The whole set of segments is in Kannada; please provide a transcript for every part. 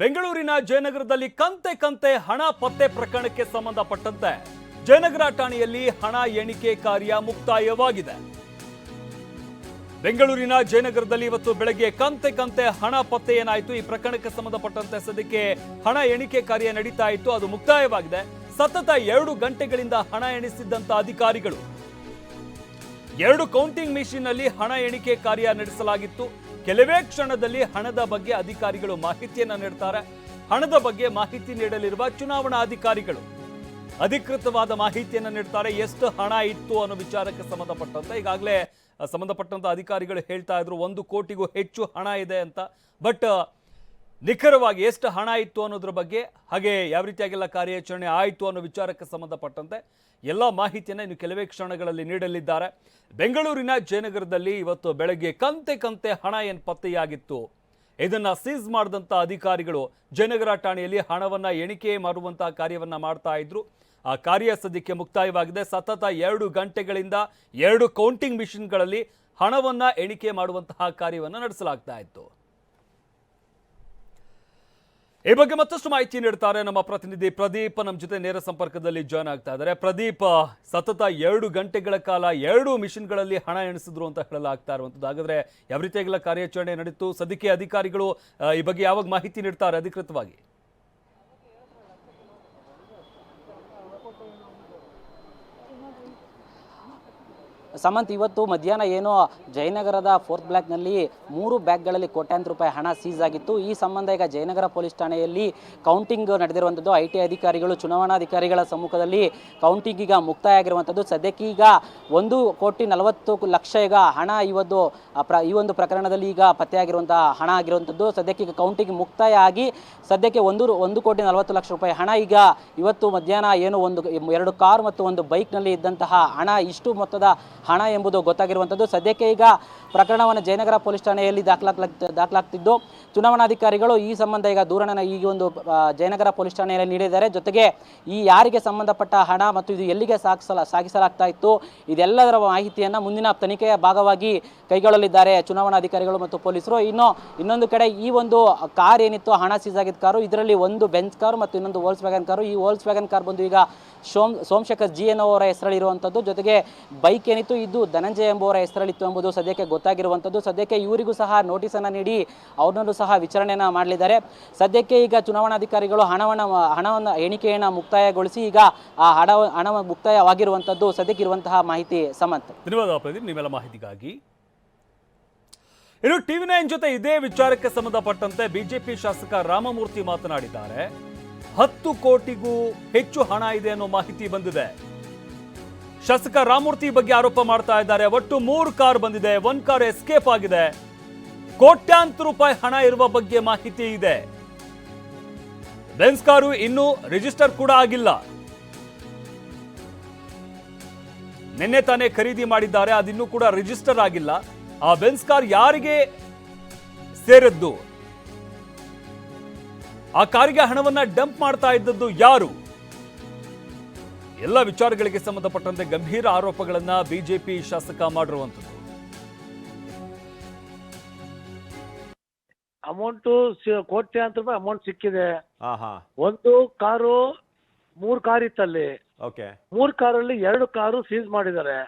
ಬೆಂಗಳೂರಿನ ಜಯನಗರದಲ್ಲಿ ಕಂತೆ ಕಂತೆ ಹಣ ಪತ್ತೆ ಪ್ರಕರಣಕ್ಕೆ ಸಂಬಂಧಪಟ್ಟಂತೆ ಜಯನಗರ ಠಾಣೆಯಲ್ಲಿ ಹಣ ಎಣಿಕೆ ಕಾರ್ಯ ಮುಕ್ತಾಯವಾಗಿದೆ. ಬೆಂಗಳೂರಿನ ಜಯನಗರದಲ್ಲಿ ಇವತ್ತು ಬೆಳಗ್ಗೆ ಕಂತೆ ಕಂತೆ ಹಣ ಪತ್ತೆ ಏನಾಯಿತು, ಈ ಪ್ರಕರಣಕ್ಕೆ ಸಂಬಂಧಪಟ್ಟಂತೆ ಸದ್ಯಕ್ಕೆ ಹಣ ಎಣಿಕೆ ಕಾರ್ಯ ನಡೀತಾ ಇತ್ತು, ಅದು ಮುಕ್ತಾಯವಾಗಿದೆ. ಸತತ ಎರಡು ಗಂಟೆಗಳಿಂದ ಹಣ ಎಣಿಸಿದ್ದಂತ ಅಧಿಕಾರಿಗಳು. ಎರಡು ಕೌಂಟಿಂಗ್ ಮಿಷಿನ್ನಲ್ಲಿ ಹಣ ಎಣಿಕೆ ಕಾರ್ಯ ನಡೆಸಲಾಗಿತ್ತು. ಕೆಲವೇ ಕ್ಷಣದಲ್ಲಿ ಹಣದ ಬಗ್ಗೆ ಅಧಿಕಾರಿಗಳು ಮಾಹಿತಿಯನ್ನು ನೀಡ್ತಾರೆ. ಹಣದ ಬಗ್ಗೆ ಮಾಹಿತಿ ನೀಡಲಿರುವ ಚುನಾವಣಾ ಅಧಿಕಾರಿಗಳು. ಅಧಿಕೃತವಾದ ಮಾಹಿತಿಯನ್ನು ನೀಡ್ತಾರೆ. ಎಷ್ಟು ಹಣ ಇತ್ತು ಅನ್ನೋ ವಿಚಾರಕ್ಕೆ ಸಂಬಂಧಪಟ್ಟಂತೆ ಈಗಾಗಲೇ ಸಂಬಂಧಪಟ್ಟಂಥ ಅಧಿಕಾರಿಗಳು ಹೇಳ್ತಾ ಇದ್ರು, ಒಂದು ಕೋಟಿಗೂ ಹೆಚ್ಚು ಹಣ ಇದೆ ಅಂತ. ಬಟ್ ನಿಖರವಾಗಿ ಎಷ್ಟು ಹಣ ಇತ್ತು ಅನ್ನೋದ್ರ ಬಗ್ಗೆ ಹಾಗೆ ಯಾವ ರೀತಿಯಾಗೆಲ್ಲ ಕಾರ್ಯಾಚರಣೆ ಆಯಿತು ಅನ್ನೋ ವಿಚಾರಕ್ಕೆ ಸಂಬಂಧಪಟ್ಟಂತೆ ಎಲ್ಲ ಮಾಹಿತಿಯನ್ನು ಇನ್ನು ಕೆಲವೇ ಕ್ಷಣಗಳಲ್ಲಿ ನೀಡಲಿದ್ದಾರೆ. ಬೆಂಗಳೂರಿನ ಜಯನಗರದಲ್ಲಿ ಇವತ್ತು ಬೆಳಗ್ಗೆ ಕಂತೆ ಕಂತೆ ಹಣ ಏನು ಪತ್ತೆಯಾಗಿತ್ತು. ಇದನ್ನು ಸೀಸ್ ಮಾಡಿದಂಥ ಅಧಿಕಾರಿಗಳು ಜಯನಗರ ಠಾಣೆಯಲ್ಲಿ ಹಣವನ್ನ ಎಣಿಕೆ ಮಾಡುವಂತಹ ಕಾರ್ಯವನ್ನ ಮಾಡ್ತಾ ಇದ್ರು. ಆ ಕಾರ್ಯ ಸದ್ಯಕ್ಕೆ ಮುಕ್ತಾಯವಾಗಿದೆ. ಸತತ ಎರಡು ಗಂಟೆಗಳಿಂದ ಎರಡು ಕೌಂಟಿಂಗ್ ಮಿಷಿನ್ಗಳಲ್ಲಿ ಹಣವನ್ನ ಎಣಿಕೆ ಮಾಡುವಂತಹ ಕಾರ್ಯವನ್ನು ನಡೆಸಲಾಗ್ತಾ ಇತ್ತು. ಈ ಬಗ್ಗೆ ಮತ್ತಷ್ಟು ಮಾಹಿತಿ ನೀಡ್ತಾರೆ ನಮ್ಮ ಪ್ರತಿನಿಧಿ ಪ್ರದೀಪ್ ನಮ್ಮ ಜೊತೆ ನೇರ ಸಂಪರ್ಕದಲ್ಲಿ ಜಾಯ್ನ್ ಆಗ್ತಾ ಇದ್ದಾರೆ. ಪ್ರದೀಪ್, ಸತತ ಎರಡು ಗಂಟೆಗಳ ಕಾಲ ಎರಡು ಮಿಷನ್ಗಳಲ್ಲಿ ಹಣ ಎಣಿಸಿದ್ರು ಅಂತ ಹೇಳಲಾಗ್ತಾ ಇರುವಂಥದ್ದು. ಹಾಗಾದ್ರೆ ಯಾವ ರೀತಿಯಾಗಿಲ್ಲ ಕಾರ್ಯಾಚರಣೆ ನಡೀತು? ಸದ್ಯಕ್ಕೆ ಅಧಿಕಾರಿಗಳು ಈ ಬಗ್ಗೆ ಯಾವಾಗ ಮಾಹಿತಿ ನೀಡ್ತಾರೆ ಅಧಿಕೃತವಾಗಿ? ಸಮಂತ್, ಇವತ್ತು ಮಧ್ಯಾಹ್ನ ಏನು ಜಯನಗರದ ಫೋರ್ತ್ ಬ್ಲಾಕ್ನಲ್ಲಿ ಮೂರು ಬ್ಯಾಗ್ಗಳಲ್ಲಿ ಕೋಟ್ಯಾಂತರ ರೂಪಾಯಿ ಹಣ ಸೀಸ್ ಆಗಿತ್ತು. ಈ ಸಂಬಂಧ ಈಗ ಜಯನಗರ ಪೊಲೀಸ್ ಠಾಣೆಯಲ್ಲಿ ಕೌಂಟಿಂಗ್ ನಡೆದಿರುವಂಥದ್ದು. ಐ ಟಿ ಅಧಿಕಾರಿಗಳು, ಚುನಾವಣಾಧಿಕಾರಿಗಳ ಸಮ್ಮುಖದಲ್ಲಿ ಕೌಂಟಿಂಗ್ ಈಗ ಮುಕ್ತಾಯ ಆಗಿರುವಂಥದ್ದು ಸದ್ಯಕ್ಕೆ ಈಗ ಒಂದು ಕೋಟಿ ನಲವತ್ತು ಲಕ್ಷ ಈಗ ಹಣ ಪ್ರ, ಈ ಒಂದು ಪ್ರಕರಣದಲ್ಲಿ ಈಗ ಪತ್ತೆಯಾಗಿರುವಂತಹ ಹಣ ಆಗಿರುವಂಥದ್ದು. ಸದ್ಯಕ್ಕೆ ಈಗ ಕೌಂಟಿಂಗ್ ಮುಕ್ತಾಯ ಆಗಿ ಸದ್ಯಕ್ಕೆ ಒಂದು ಒಂದು ಕೋಟಿ ನಲವತ್ತು ಲಕ್ಷ ರೂಪಾಯಿ ಹಣ ಈಗ ಇವತ್ತು ಮಧ್ಯಾಹ್ನ ಏನು ಒಂದು, ಎರಡು ಕಾರ್ ಮತ್ತು ಒಂದು ಬೈಕ್ನಲ್ಲಿ ಇದ್ದಂತಹ ಹಣ ಇಷ್ಟು ಮೊತ್ತದ ಹಣ ಎಂಬುದು ಗೊತ್ತಾಗಿರುವಂಥದ್ದು. ಸದ್ಯಕ್ಕೆ ಈಗ ಪ್ರಕರಣವನ್ನು ಜಯನಗರ ಪೊಲೀಸ್ ಠಾಣೆಯಲ್ಲಿ ದಾಖಲಾಗ್ಲಾಗ್ ದಾಖಲಾಗ್ತಿದ್ದು. ಚುನಾವಣಾಧಿಕಾರಿಗಳು ಈ ಸಂಬಂಧ ಈಗ ದೂರನ ಈ ಒಂದು ಜಯನಗರ ಪೊಲೀಸ್ ಠಾಣೆಯಲ್ಲಿ ನೀಡಿದ್ದಾರೆ. ಜೊತೆಗೆ ಈ ಯಾರಿಗೆ ಸಂಬಂಧಪಟ್ಟ ಹಣ ಮತ್ತು ಇದು ಎಲ್ಲಿಗೆ ಸಾಗಿಸಲ, ಸಾಗಿಸಲಾಗ್ತಾ ಇತ್ತು, ಇದೆಲ್ಲದರ ಮಾಹಿತಿಯನ್ನು ಮುಂದಿನ ತನಿಖೆಯ ಭಾಗವಾಗಿ ಕೈಗೊಳ್ಳಲಿದ್ದಾರೆ ಚುನಾವಣಾಧಿಕಾರಿಗಳು ಮತ್ತು ಪೊಲೀಸರು. ಇನ್ನು ಇನ್ನೊಂದು ಕಡೆ ಈ ಒಂದು ಕಾರ್ ಏನಿತ್ತು, ಹಣ ಸೀಸ್ ಆಗಿದ್ದ ಕಾರು, ಇದರಲ್ಲಿ ಒಂದು ಬೆಂಚ್ ಕಾರು ಮತ್ತು ಇನ್ನೊಂದು ವೋಲ್ಸ್ ವ್ಯಾಗನ್ ಕಾರು. ಈ ವೋಲ್ಸ್ ವ್ಯಾಗನ್ ಕಾರ್ ಬಂದು ಈಗ ಸೋಮ್, ಸೋಮಶೇಖರ್ ಜಿ ಎನ್ ಅವರ ಹೆಸರಲ್ಲಿರುವಂಥದ್ದು. ಜೊತೆಗೆ ಬೈಕ್ ಏನಿತ್ತು ಇದು ಧನಂಜಯ ಎಂಬುವರ ಹೆಸರಲ್ಲಿತ್ತು ಎಂಬುದು ಸದ್ಯಕ್ಕೆ ಗೊತ್ತಾಗಿರುವಂಥದ್ದು. ಸದ್ಯಕ್ಕೆ ಇವರಿಗೂ ಸಹ ನೋಟಿಸನ್ನು ನೀಡಿ ಅವ್ರನ್ನೂ ಸಹ ವಿಚಾರಣೆಯನ್ನು ಮಾಡಲಿದ್ದಾರೆ. ಸದ್ಯಕ್ಕೆ ಈಗ ಚುನಾವಣಾಧಿಕಾರಿಗಳು ಹಣವನ್ನು ಹಣವನ್ನು, ಎಣಿಕೆಯನ್ನು ಮುಕ್ತಾಯಗೊಳಿಸಿ ಈಗ ಆ ಹಣ ಹಣ ಮುಕ್ತಾಯವಾಗಿರುವಂಥದ್ದು ಸದ್ಯಕ್ಕಿರುವಂತಹ ಮಾಹಿತಿ ಸಮಂತ್. ಧನ್ಯವಾದ ಪ್ರದೀಪ್ ನಿಮ್ಮೆಲ್ಲ ಮಾಹಿತಿಗಾಗಿ. ಇನ್ನು ಟಿವಿ ನೈನ್ ಜೊತೆ ಇದೇ ವಿಚಾರಕ್ಕೆ ಸಂಬಂಧಪಟ್ಟಂತೆ ಬಿಜೆಪಿ ಶಾಸಕ ರಾಮಮೂರ್ತಿ ಮಾತನಾಡಿದ್ದಾರೆ. ಹತ್ತು ಕೋಟಿಗೂ ಹೆಚ್ಚು ಹಣ ಇದೆ ಅನ್ನೋ ಮಾಹಿತಿ ಬಂದಿದೆ. ಶಾಸಕ ರಾಮಮೂರ್ತಿ ಬಗ್ಗೆ ಆರೋಪ ಮಾಡ್ತಾ ಇದ್ದಾರೆ. ಒಟ್ಟು ಮೂರು ಕಾರ್ ಬಂದಿದೆ. ಒಂದ್ ಕಾರ್ ಎಸ್ಕೇಪ್ ಆಗಿದೆ. ಕೋಟ್ಯಾಂತರ ರೂಪಾಯಿ ಹಣ ಇರುವ ಬಗ್ಗೆ ಮಾಹಿತಿ ಇದೆ. ಬೆನ್ಸ್ ಕಾರು ಇನ್ನೂ ರಿಜಿಸ್ಟರ್ ಕೂಡ ಆಗಿಲ್ಲ. ನಿನ್ನೆ ತಾನೇ ಖರೀದಿ ಮಾಡಿದ್ದಾರೆ. ಅದಿನ್ನೂ ಕೂಡ ರಿಜಿಸ್ಟರ್ ಆಗಿಲ್ಲ. ಆ ಬೆನ್ಸ್ ಕಾರ್ ಯಾರಿಗೆ ಸೇರಿದ್ದು? ಆ ಕಾರಿಗೆ ಹಣವನ್ನ ಡಂಪ್ ಮಾಡ್ತಾ ಇದ್ದದ್ದು ಯಾರು? ಎಲ್ಲ ವಿಚಾರಗಳಿಗೆ ಸಂಬಂಧಪಟ್ಟಂತೆ ಗಂಭೀರ ಆರೋಪಗಳನ್ನ ಬಿಜೆಪಿ ಶಾಸಕ ಮಾಡಿರುವಂಥದ್ದು. ಅಮೌಂಟ್ ಕೋಟ್ಯಾಂತರ ರೂಪಾಯಿ ಅಮೌಂಟ್ ಸಿಕ್ಕಿದೆ. ಒಂದು ಕಾರು ಮೂರ್ ಕಾರ್ ಇತ್ತಲ್ಲಿ. ಮೂರ್ ಕಾರಲ್ಲಿ ಎರಡು ಕಾರು ಸೀಸ್ ಮಾಡಿದ್ದಾರೆ.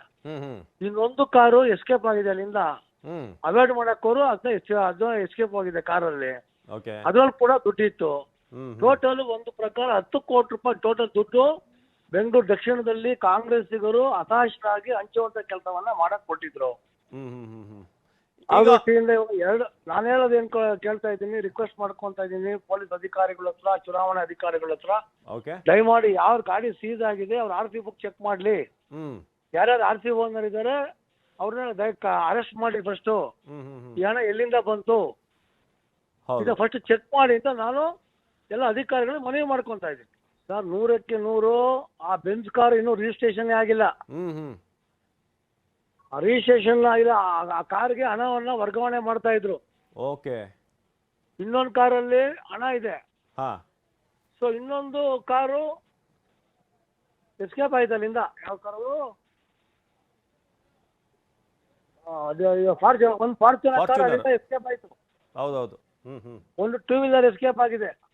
ಇನ್ನೊಂದು ಕಾರು ಎಸ್ಕೇಪ್ ಆಗಿದೆ ಅಲ್ಲಿಂದ. ಅವಾಯ್ಡ್ ಮಾಡಕ್ಕೋರು ಅದನ್ನ ಅದು ಎಸ್ಕೇಪ್ ಆಗಿದೆ ಕಾರಲ್ಲಿ. ಅದ್ರಲ್ಲಿ ಕೂಡ ದುಡ್ಡಿತ್ತು. ಟೋಟಲ್ ಒಂದು ಪ್ರಕಾರ ಹತ್ತು ಕೋಟಿ ರೂಪಾಯಿ ಟೋಟಲ್ ದುಡ್ಡು ಬೆಂಗಳೂರು ದಕ್ಷಿಣದಲ್ಲಿ ಕಾಂಗ್ರೆಸ್ಸಿಗರು ಹತಾಶರಾಗಿ ಹಂಚುವಂತ ಕೆಲಸವನ್ನ ಮಾಡಕ್ ಕೊಟ್ಟಿದ್ರು. ಆ ಈಗ ದೃಷ್ಟಿಯಿಂದ ಇವಾಗ ಎರಡು ನಾನು ಹೇಳೋದು ಏನ್ ಕೇಳ್ತಾ ಇದ್ದೀನಿ ರಿಕ್ವೆಸ್ಟ್ ಮಾಡ್ಕೊಂತ ಇದ್ದೀನಿ ಪೊಲೀಸ್ ಅಧಿಕಾರಿಗಳ ಹತ್ರ ಚುನಾವಣಾ ಅಧಿಕಾರಿಗಳ ಹತ್ರ. ಓಕೆ. ದಯಮಾಡಿ ಯಾವ ಗಾಡಿ ಸೀಸ್ ಆಗಿದೆ ಅವ್ರ ಆರ್ ಸಿ ಬುಕ್ ಚೆಕ್ ಮಾಡ್ಲಿ. ಹ್ಮ್. ಯಾರ್ಯಾರು ಆರ್ ಸಿ ಓನರ್ ಇದ್ದಾರೆ ಅವ್ರನ್ನ ಅರೆಸ್ಟ್ ಮಾಡಿ ಫಸ್ಟ್ ಈ ಹಣ ಎಲ್ಲಿಂದ ಬಂತು? ಹೌದು. ಈಗ ಫಸ್ಟ್ ಚೆಕ್ ಮಾಡಿ ಅಂತ ನಾನು ಎಲ್ಲ ಅಧಿಕಾರಿಗಳು ಮನವಿ ಮಾಡ್ಕೊಂತ ಇದ್ದೀನಿ. ಸರ್ ನೂರಕ್ಕೆ ನೂರು ಆ ಬೆಂಚ್ ಕಾರ್ ಇನ್ನೂ ರಿಜಿಸ್ಟ್ರೇಷನ್ ಆಗಿಲ್ಲ. ಹ್ಮ್ ಹ್ಮ್. ರಿಜಿಸ್ಟ್ರೇಷನ್ ಆಗಿಲ್ಲ ಆ- ಆ ಕಾರ್ಗೆ ಹಣವನ್ನ ವರ್ಗಾವಣೆ ಮಾಡ್ತಾ ಇದ್ರು. ಓಕೆ. ಇನ್ನೊಂದು ಕಾರಲ್ಲಿ ಹಣ ಇದೆ. ಹಾ. ಸೊ ಇನ್ನೊಂದು ಕಾರು ಎಸ್ಕೇಪ್ ಆಯ್ತು ಅಲ್ಲಿಂದ ಯಾವ ಕಾರು? ಆ, ಅದು ಒಂದು ಫಾರ್ಚುನರ್ ಕಾರ್ Fortuner. ಅಲ್ಲಿಂದ ಎಸ್ಕೇಪ್ ಆಯ್ತು. ಹೌದೌದು. ಹ್ಮ್ ಹ್ಮ್. ಒಂದು ಟೂ ವೀಲರ್ ಎಸ್ಕೇಪ್ ಆಗಿದೆ.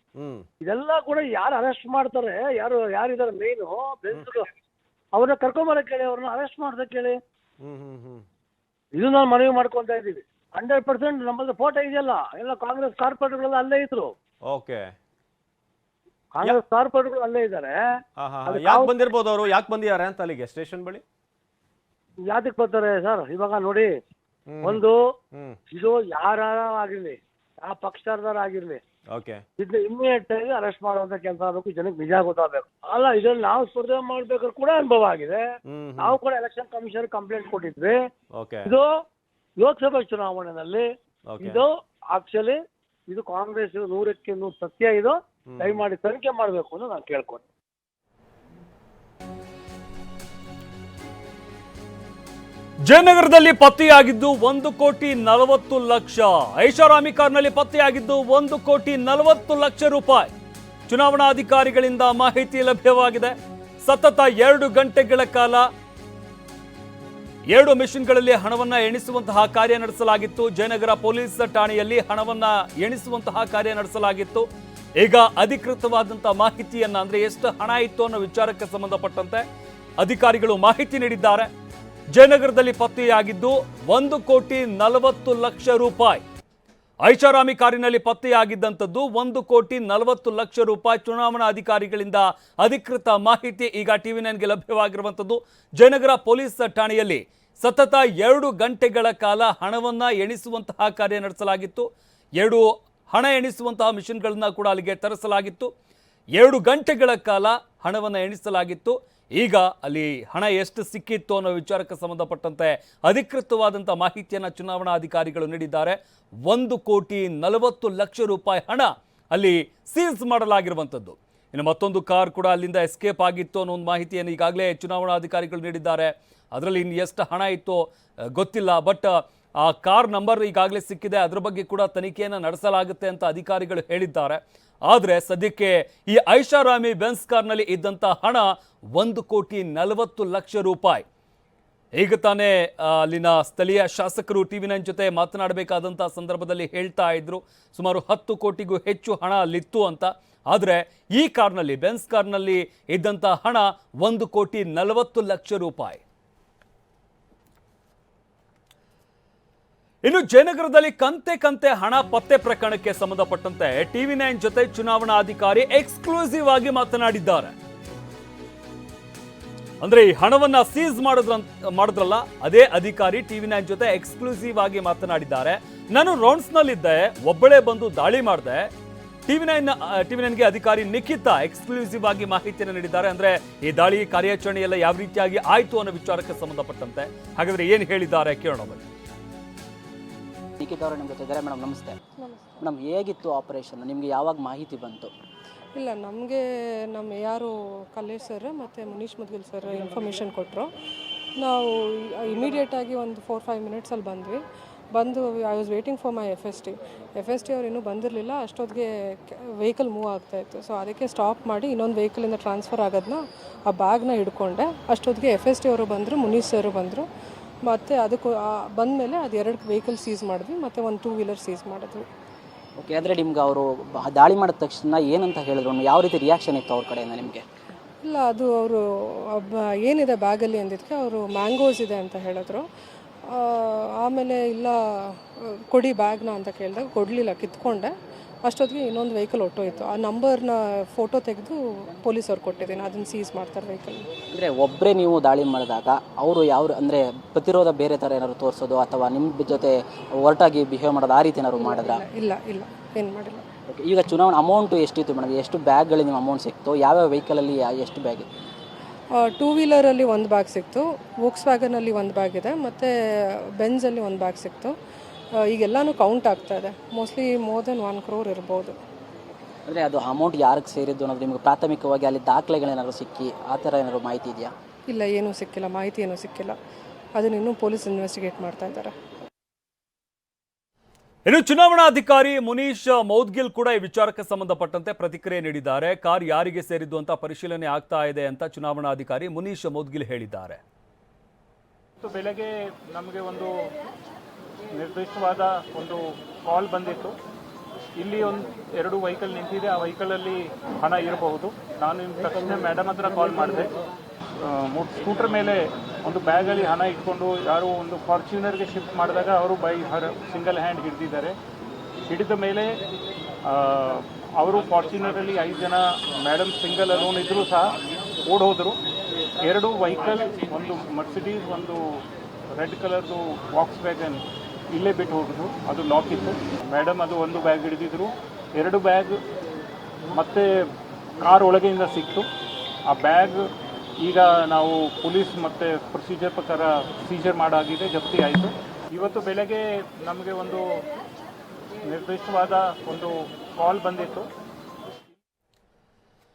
ಇದೆಲ್ಲ ಕೂಡ ಯಾರು ಅರೆಸ್ಟ್ ಮಾಡ್ತಾರೆ? ಯಾರು ಯಾರಿದಾರೆ ಮೇನು ಬೆಂಗಳೂರು. ಅವ್ರನ್ನ ಕರ್ಕೊಂಬರ ಹೇಳಿ ಅವ್ರನ್ನ ಅರೆಸ್ಟ್ ಮಾಡ್ದಕ್ಕೆ ಹೇಳಿ ಇದು ನಾವು ಮನವಿ ಮಾಡ್ಕೊಂತ ಇದ್ದೀವಿ ಹಂಡ್ರೆಡ್ ಪರ್ಸೆಂಟ್ ನಮ್ಮಲ್ಲಿ ಫೋಟೋ ಇದೆಯಲ್ಲ ಎಲ್ಲ ಕಾಂಗ್ರೆಸ್ ಕಾರ್ಪೊರೇಟ್ಗಳೆಲ್ಲ ಅಲ್ಲೇ ಇದ್ರು. ಓಕೆ. ಕಾಂಗ್ರೆಸ್ ಕಾರ್ಪೊರೇಟ್ಗಳು ಅಲ್ಲೇ ಇದ್ದಾರೆ. ಯಾಕೆ ಬಂದಿರ್ಬೋದು ಅವರು? ಯಾಕೆ ಬಂದಿದ್ದಾರೆ ಅಂತ ಅಲ್ಲಿಗೆ ಸ್ಟೇಷನ್ ಬಳಿ? ಯಾತಕ್ಕೆ ಬರ್ತಾರೆ ಸರ್? ಇವಾಗ ನೋಡಿ. ಒಂದು ಇದು ಯಾರ ಆಗಿರ್ಲಿ ಯಾವ ಪಕ್ಷದಾರ ಆಗಿರ್ಲಿ ಓಕೆ ಇದನ್ನ ಇಮ್ಮಿಡಿಯೇಟ್ ಆಗಿ ಅರೆಸ್ಟ್ ಮಾಡುವಂತ ಕೆಲಸ ಆಗಬೇಕು ಜನಕ್ಕೆ ನಿಜ ಗೊತ್ತಾಗಬೇಕು. ಅಲ್ಲ ಇದ್ರಲ್ಲಿ ನಾವು ಸ್ಪರ್ಧೆ ಮಾಡ್ಬೇಕಾದ್ರೆ ಕೂಡ ಅನುಭವ ಆಗಿದೆ. ಹ್ಮ್ ನಾವು ಕೂಡ ಎಲೆಕ್ಷನ್ ಕಮಿಷನ್ ಕಂಪ್ಲೇಂಟ್ ಕೊಟ್ಟಿದ್ವಿ. ಓಕೆ ಇದು ಲೋಕಸಭಾ ಚುನಾವಣೆಯಲ್ಲಿ ಇದು ಆಕ್ಚುಲಿ ಇದು ಕಾಂಗ್ರೆಸ್ ನೂರಕ್ಕೆ ನೂರು ಸತ್ಯ ಇದು. ದಯಮಾಡಿ ತನಿಖೆ ಮಾಡಬೇಕು ಅಂತ ನಾನು ಕೇಳ್ಕೊಂಡೆ. ಜಯನಗರದಲ್ಲಿ ಪತ್ತೆಯಾಗಿದ್ದು ಒಂದು ಕೋಟಿ ನಲವತ್ತು ಲಕ್ಷ. ಐಷಾರಾಮಿ ಕಾರ್ನಲ್ಲಿ ಪತ್ತೆಯಾಗಿದ್ದು ಒಂದು ಕೋಟಿ ನಲವತ್ತು ಲಕ್ಷ ರೂಪಾಯಿ. ಚುನಾವಣಾಧಿಕಾರಿಗಳಿಂದ ಮಾಹಿತಿ ಲಭ್ಯವಾಗಿದೆ. ಸತತ ಎರಡು ಗಂಟೆಗಳ ಕಾಲ ಎರಡು ಮಿಷಿನ್ಗಳಲ್ಲಿ ಹಣವನ್ನ ಎಣಿಸುವಂತಹ ಕಾರ್ಯ ನಡೆಸಲಾಗಿತ್ತು. ಜಯನಗರ ಪೊಲೀಸ್ ಠಾಣೆಯಲ್ಲಿ ಹಣವನ್ನ ಎಣಿಸುವಂತಹ ಕಾರ್ಯ ನಡೆಸಲಾಗಿತ್ತು. ಈಗ ಅಧಿಕೃತವಾದಂತಹ ಮಾಹಿತಿಯನ್ನ ಅಂದ್ರೆ ಎಷ್ಟು ಹಣ ಇತ್ತು ಅನ್ನೋ ವಿಚಾರಕ್ಕೆ ಸಂಬಂಧಪಟ್ಟಂತೆ ಅಧಿಕಾರಿಗಳು ಮಾಹಿತಿ ನೀಡಿದ್ದಾರೆ. ಜಯನಗರದಲ್ಲಿ ಪತ್ತೆಯಾಗಿದ್ದು ಒಂದು ಕೋಟಿ ನಲವತ್ತು ಲಕ್ಷ ರೂಪಾಯಿ. ಐಷಾರಾಮಿ ಕಾರಿನಲ್ಲಿ ಪತ್ತೆಯಾಗಿದ್ದಂಥದ್ದು ಒಂದು ಕೋಟಿ ನಲವತ್ತು ಲಕ್ಷ ರೂಪಾಯಿ. ಚುನಾವಣಾ ಅಧಿಕಾರಿಗಳಿಂದ ಅಧಿಕೃತ ಮಾಹಿತಿ ಈಗ ಟಿವಿ ನೈನ್ಗೆ ಲಭ್ಯವಾಗಿರುವಂಥದ್ದು. ಜಯನಗರ ಪೊಲೀಸ್ ಠಾಣೆಯಲ್ಲಿ ಸತತ ಎರಡು ಗಂಟೆಗಳ ಕಾಲ ಹಣವನ್ನು ಎಣಿಸುವಂತಹ ಕಾರ್ಯ ನಡೆಸಲಾಗಿತ್ತು. ಎರಡು ಹಣ ಎಣಿಸುವಂತಹ ಮಿಷಿನ್ಗಳನ್ನು ಕೂಡ ಅಲ್ಲಿಗೆ ತರಿಸಲಾಗಿತ್ತು. ಎರಡು ಗಂಟೆಗಳ ಕಾಲ ಹಣವನ್ನು ಎಣಿಸಲಾಗಿತ್ತು. ಈಗ ಅಲ್ಲಿ ಹಣ ಎಷ್ಟು ಸಿಕ್ಕಿತ್ತು ಅನ್ನೋ ವಿಚಾರಕ್ಕೆ ಸಂಬಂಧಪಟ್ಟಂತೆ ಅಧಿಕೃತವಾದಂಥ ಮಾಹಿತಿಯನ್ನು ಚುನಾವಣಾ ಅಧಿಕಾರಿಗಳು ನೀಡಿದ್ದಾರೆ. ಒಂದು ಕೋಟಿ ನಲವತ್ತು ಲಕ್ಷ ರೂಪಾಯಿ ಹಣ ಅಲ್ಲಿ ಸೀಸ್ ಮಾಡಲಾಗಿರುವಂಥದ್ದು. ಇನ್ನು ಮತ್ತೊಂದು ಕಾರ್ ಕೂಡ ಅಲ್ಲಿಂದ ಎಸ್ಕೇಪ್ ಆಗಿತ್ತು ಅನ್ನೋ ಒಂದು ಮಾಹಿತಿಯನ್ನು ಈಗಾಗಲೇ ಚುನಾವಣಾ ಅಧಿಕಾರಿಗಳು ನೀಡಿದ್ದಾರೆ. ಅದರಲ್ಲಿ ಇನ್ನು ಎಷ್ಟು ಹಣ ಇತ್ತು ಗೊತ್ತಿಲ್ಲ. ಬಟ್ ಆ ಕಾರ್ ನಂಬರ್ ಈಗಾಗಲೇ ಸಿಕ್ಕಿದೆ. ಅದ್ರ ಬಗ್ಗೆ ಕೂಡ ತನಿಖೆಯನ್ನು ನಡೆಸಲಾಗುತ್ತೆ ಅಂತ ಅಧಿಕಾರಿಗಳು ಹೇಳಿದ್ದಾರೆ. ಆದರೆ ಸದ್ಯಕ್ಕೆ ಈ ಐಷಾರಾಮಿ ಬೆನ್ಸ್ ಕಾರ್ನಲ್ಲಿ ಇದ್ದಂಥ ಹಣ ಒಂದು ಕೋಟಿ ನಲವತ್ತು ಲಕ್ಷ ರೂಪಾಯಿ. ಈಗ ತಾನೇ ಅಲ್ಲಿನ ಸ್ಥಳೀಯ ಶಾಸಕರು ಟಿ ವಿ ಜೊತೆ ಮಾತನಾಡಬೇಕಾದಂಥ ಸಂದರ್ಭದಲ್ಲಿ ಹೇಳ್ತಾ ಇದ್ರು. ಸುಮಾರು ಹತ್ತು ಕೋಟಿಗೂ ಹೆಚ್ಚು ಹಣ ಅಲ್ಲಿತ್ತು ಅಂತ. ಆದರೆ ಈ ಕಾರ್ನಲ್ಲಿ, ಬೆನ್ಸ್ ಕಾರ್ನಲ್ಲಿ ಇದ್ದಂಥ ಹಣ ಒಂದು ಕೋಟಿ ನಲವತ್ತು ಲಕ್ಷ ರೂಪಾಯಿ. ಇನ್ನು ಜಯನಗರದಲ್ಲಿ ಕಂತೆ ಕಂತೆ ಹಣ ಪತ್ತೆ ಪ್ರಕರಣಕ್ಕೆ ಸಂಬಂಧಪಟ್ಟಂತೆ ಟಿವಿ ನೈನ್ ಜೊತೆ ಚುನಾವಣಾ ಅಧಿಕಾರಿ ಎಕ್ಸ್ಕ್ಲೂಸಿವ್ ಆಗಿ ಮಾತನಾಡಿದ್ದಾರೆ. ಅಂದ್ರೆ ಈ ಹಣವನ್ನ ಸೀಸ್ ಮಾಡಿದ್ರ ಮಾಡಿದ್ರಲ್ಲ, ಅದೇ ಅಧಿಕಾರಿ ಟಿವಿ ನೈನ್ ಜೊತೆ ಎಕ್ಸ್ಕ್ಲೂಸಿವ್ ಆಗಿ ಮಾತನಾಡಿದ್ದಾರೆ. ನಾನು ರೌಂಡ್ಸ್ ನಲ್ಲಿದ್ದೆ ಒಬ್ಬಳೇ ಬಂದು ದಾಳಿ ಮಾಡಿದೆ. ಟಿವಿ ನೈನ್, ಟಿವಿ ನೈನ್ಗೆ ಅಧಿಕಾರಿ ನಿಖಿತಾ ಎಕ್ಸ್ಕ್ಲೂಸಿವ್ ಆಗಿ ಮಾಹಿತಿಯನ್ನು ನೀಡಿದ್ದಾರೆ. ಅಂದ್ರೆ ಈ ದಾಳಿ ಕಾರ್ಯಾಚರಣೆ ಎಲ್ಲ ಯಾವ ರೀತಿಯಾಗಿ ಆಯ್ತು ಅನ್ನೋ ವಿಚಾರಕ್ಕೆ ಸಂಬಂಧಪಟ್ಟಂತೆ. ಹಾಗಾದ್ರೆ ಏನು ಹೇಳಿದ್ದಾರೆ ಕೇಳೋಣ ನಿಖಿತ್ ಅವರು ನಿಮ್ಮ ಜೊತೆ ಇದ್ದಾರೆ. ಮೇಡಮ್ ನಮಸ್ತೆ. ಮೇಡಮ್ ಹೇಗಿತ್ತು ಆಪರೇಷನ್? ನಿಮಗೆ ಯಾವಾಗ ಮಾಹಿತಿ ಬಂತು? ಇಲ್ಲ ನಮಗೆ ನಮ್ಮ ಯಾರು ಕಲ್ಲೇಶ್ ಸರ್ ಮತ್ತು ಮುನೀಶ್ ಮುದ್ಗಿಲ್ ಸರ್ ಇನ್ಫಾರ್ಮೇಷನ್ ಕೊಟ್ಟರು ನಾವು ಇಮಿಡಿಯೇಟಾಗಿ ಒಂದು ಫೋರ್ ಫೈವ್ ಮಿನಿಟ್ಸಲ್ಲಿ ಬಂದ್ವಿ. ಬಂದು I was waiting for my F S T F S T ಅವ್ರು ಇನ್ನೂ ಬಂದಿರಲಿಲ್ಲ. ಅಷ್ಟೊತ್ತಿಗೆ ವೆಹಿಕಲ್ ಮೂವ್ ಆಗ್ತಾಯಿತ್ತು ಸೊ ಅದಕ್ಕೆ ಸ್ಟಾಪ್ ಮಾಡಿ ಇನ್ನೊಂದು ವೆಹಿಕಲಿಂದ ಟ್ರಾನ್ಸ್ಫರ್ ಆಗೋದನ್ನ ಆ ಬ್ಯಾಗ್ನ ಹಿಡ್ಕೊಂಡೆ. ಅಷ್ಟೊತ್ತಿಗೆ ಎಫ್ ಎಸ್ ಟಿ ಅವರು ಬಂದರು ಮುನೀಶ್ ಸರ್ ಬಂದರು. ಮತ್ತು ಅದಕ್ಕೂ ಬಂದಮೇಲೆ ಅದು ಎರಡು ವೆಹಿಕಲ್ ಸೀಸ್ ಮಾಡಿದ್ವಿ ಮತ್ತು ಒಂದು ಟೂ ವೀಲರ್ ಸೀಸ್ ಮಾಡಿದ್ವಿ. ಓಕೆ ಆದರೆ ನಿಮ್ಗೆ ಅವರು ದಾಳಿ ಮಾಡಿದ ತಕ್ಷಣ ಏನಂತ ಹೇಳಿದ್ರು? ಯಾವ ರೀತಿ ರಿಯಾಕ್ಷನ್ ಇತ್ತು ಅವ್ರ ಕಡೆಯಿಂದ ನಿಮಗೆ? ಇಲ್ಲ ಅದು ಅವರು ಏನಿದೆ ಬ್ಯಾಗಲ್ಲಿ ಅಂದಿದ್ದಕ್ಕೆ ಅವರು ಮ್ಯಾಂಗೋಸ್ ಇದೆ ಅಂತ ಹೇಳಿದ್ರು. ಆಮೇಲೆ ಇಲ್ಲ ಕೊಡಿ ಬ್ಯಾಗ್ನ ಅಂತ ಕೇಳಿದಾಗ ಕೊಡಲಿಲ್ಲ ಕಿತ್ಕೊಂಡೆ. ಅಷ್ಟೊತ್ತಿಗೆ ಇನ್ನೊಂದು ವೆಹಿಕಲ್ ಹೊಟ್ಟೋಯ್ತು ಆ ನಂಬರ್ನ ಫೋಟೋ ತೆಗೆದು ಪೊಲೀಸವ್ರು ಕೊಟ್ಟಿದ್ದೀನಿ. ಅದನ್ನು ಸೀಸ್ ಮಾಡ್ತಾರೆ ವೆಹಿಕಲ್ ಅಂದರೆ ಒಬ್ಬರೇ ನೀವು ದಾಳಿ ಮಾಡಿದಾಗ ಅವರು ಯಾವ ಅಂದರೆ ಪ್ರತಿರೋಧ ಬೇರೆ ಥರ ಏನಾದ್ರು ತೋರಿಸೋದು ಅಥವಾ ನಿಮ್ಮ ಜೊತೆ ಒರಟಾಗಿ ಬಿಹೇವ್ ಮಾಡೋದು ಆ ರೀತಿ ಏನಾದ್ರು ಮಾಡಿದ್ರ? ಇಲ್ಲ ಇಲ್ಲ ಏನು ಮಾಡಿಲ್ಲ. ಓಕೆ ಈಗ ಚುನಾವಣಾ ಅಮೌಂಟು ಎಷ್ಟಿತ್ತು ಮೇಡಮ್? ಎಷ್ಟು ಬ್ಯಾಗ್ಗಳು ನಿಮ್ಮ ಅಮೌಂಟ್ ಸಿಕ್ತು? ಯಾವ್ಯಾವ ವೆಹಿಕಲಲ್ಲಿ ಎಷ್ಟು ಬ್ಯಾಗ್ ಇತ್ತು? ಟೂ ವೀಲರಲ್ಲಿ ಒಂದು ಬ್ಯಾಗ್ ಸಿಕ್ತು. ವೋಕ್ಸ್ ವ್ಯಾಗನಲ್ಲಿ ಒಂದು ಬ್ಯಾಗ್ ಇದೆ. ಮತ್ತು ಬೆಂಜಲ್ಲಿ ಒಂದು ಬ್ಯಾಗ್ ಸಿಕ್ತು. ಈಗೆಲ್ಲನೂ ಕೌಂಟ್ ಆಗ್ತಾ ಇದೆ. Mostly more than one crore ಇರ್ಬೋದು. ಅಂದರೆ ಅದು ಅಮೌಂಟ್ ಯಾರಿಗೆ ಸೇರಿದ್ದು ಅನ್ನೋದು ನಿಮಗೆ ಪ್ರಾಥಮಿಕವಾಗಿ ಅಲ್ಲಿ ದಾಖಲೆಗಳೇನಾದ್ರು ಸಿಕ್ಕಿ ಆ ಥರ ಏನಾದರೂ ಮಾಹಿತಿ ಇದೆಯಾ? ಇಲ್ಲ ಏನೂ ಸಿಕ್ಕಿಲ್ಲ. ಮಾಹಿತಿ ಏನೂ ಸಿಕ್ಕಿಲ್ಲ. ಅದನ್ನ ಇನ್ನೂ ಪೊಲೀಸ್ ಇನ್ವೆಸ್ಟಿಗೇಟ್ ಮಾಡ್ತಾ ಇದ್ದಾರೆ. ಇನ್ನು ಚುನಾವಣಾಧಿಕಾರಿ ಮುನೀಶ್ ಮೌದ್ಗಿಲ್ ಕೂಡ ಈ ವಿಚಾರಕ್ಕೆ ಸಂಬಂಧಪಟ್ಟಂತೆ ಪ್ರತಿಕ್ರಿಯೆ ನೀಡಿದ್ದಾರೆ. ಕಾರ್ ಯಾರಿಗೆ ಸೇರಿದ್ದು ಅಂತ ಪರಿಶೀಲನೆ ಆಗ್ತಾ ಇದೆ ಅಂತ ಚುನಾವಣಾಧಿಕಾರಿ ಮುನೀಶ್ ಮೌದ್ಗಿಲ್ ಹೇಳಿದ್ದಾರೆ. ಬೆಳಗ್ಗೆ ನಮಗೆ ಒಂದು ನಿರ್ದಿಷ್ಟವಾದ ಒಂದು ಕಾಲ್ ಬಂದಿತ್ತು. ಇಲ್ಲಿ ಒಂದು ಎರಡು ವೆಹಿಕಲ್ ನಿಂತಿದೆ. ಆ ವೆಹಿಕಲಲ್ಲಿ ಹಣ ಇರಬಹುದು. ನಾನು ನಿಮ್ಮ ತಕ್ಷಣ ಮೇಡಮ್ ಹತ್ರ ಕಾಲ್ ಮಾಡಿದೆ. ಸ್ಕೂಟರ್ ಮೇಲೆ ಒಂದು ಬ್ಯಾಗಲ್ಲಿ ಹಣ ಇಟ್ಕೊಂಡು ಯಾರು ಒಂದು ಫಾರ್ಚ್ಯೂನರ್ಗೆ ಶಿಫ್ಟ್ ಮಾಡಿದಾಗ ಅವರು ಬೈ ಹರ್ ಸಿಂಗಲ್ ಹ್ಯಾಂಡ್ ಹಿಡಿದಿದ್ದಾರೆ. ಹಿಡಿದ ಮೇಲೆ ಅವರು ಫಾರ್ಚ್ಯೂನರಲ್ಲಿ ಐದು ಜನ ಮೇಡಮ್ ಸಿಂಗಲ್ ಅಲೋನ್ ಇದ್ದರೂ ಸಹ ಓಡೋದ್ರು. ಎರಡು ವೆಹಿಕಲ್, ಒಂದು ಮರ್ಸಿಡೀಸ್ ಒಂದು ರೆಡ್ ಕಲರ್ದು ವಾಕ್ಸ್ ವ್ಯಾಗನ್ ಇಲ್ಲೇ ಬಿಟ್ಟು ಹೋಗಿದ್ರು ಅದು ಲಾಕ್ ಇತ್ತು. ಮೇಡಮ್ ಅದು ಒಂದು ಬ್ಯಾಗ್ ಹಿಡಿದಿದ್ರು. ಎರಡು ಬ್ಯಾಗ್ ಮತ್ತೆ ಕಾರ್ ಒಳಗೆಯಿಂದ ಸಿಕ್ತು. ಆ ಬ್ಯಾಗ್ ಈಗ ನಾವು ಪೊಲೀಸ್ ಮತ್ತು ಪ್ರೊಸೀಜರ್ ಪ್ರಕಾರ ಸೀಜರ್ ಮಾಡಾಗಿದೆ ಜಪ್ತಿ ಆಯಿತು. ಇವತ್ತು ಬೆಳಗ್ಗೆ ನಮಗೆ ಒಂದು ನಿರ್ದಿಷ್ಟವಾದ ಒಂದು ಕಾಲ್ ಬಂದಿತ್ತು.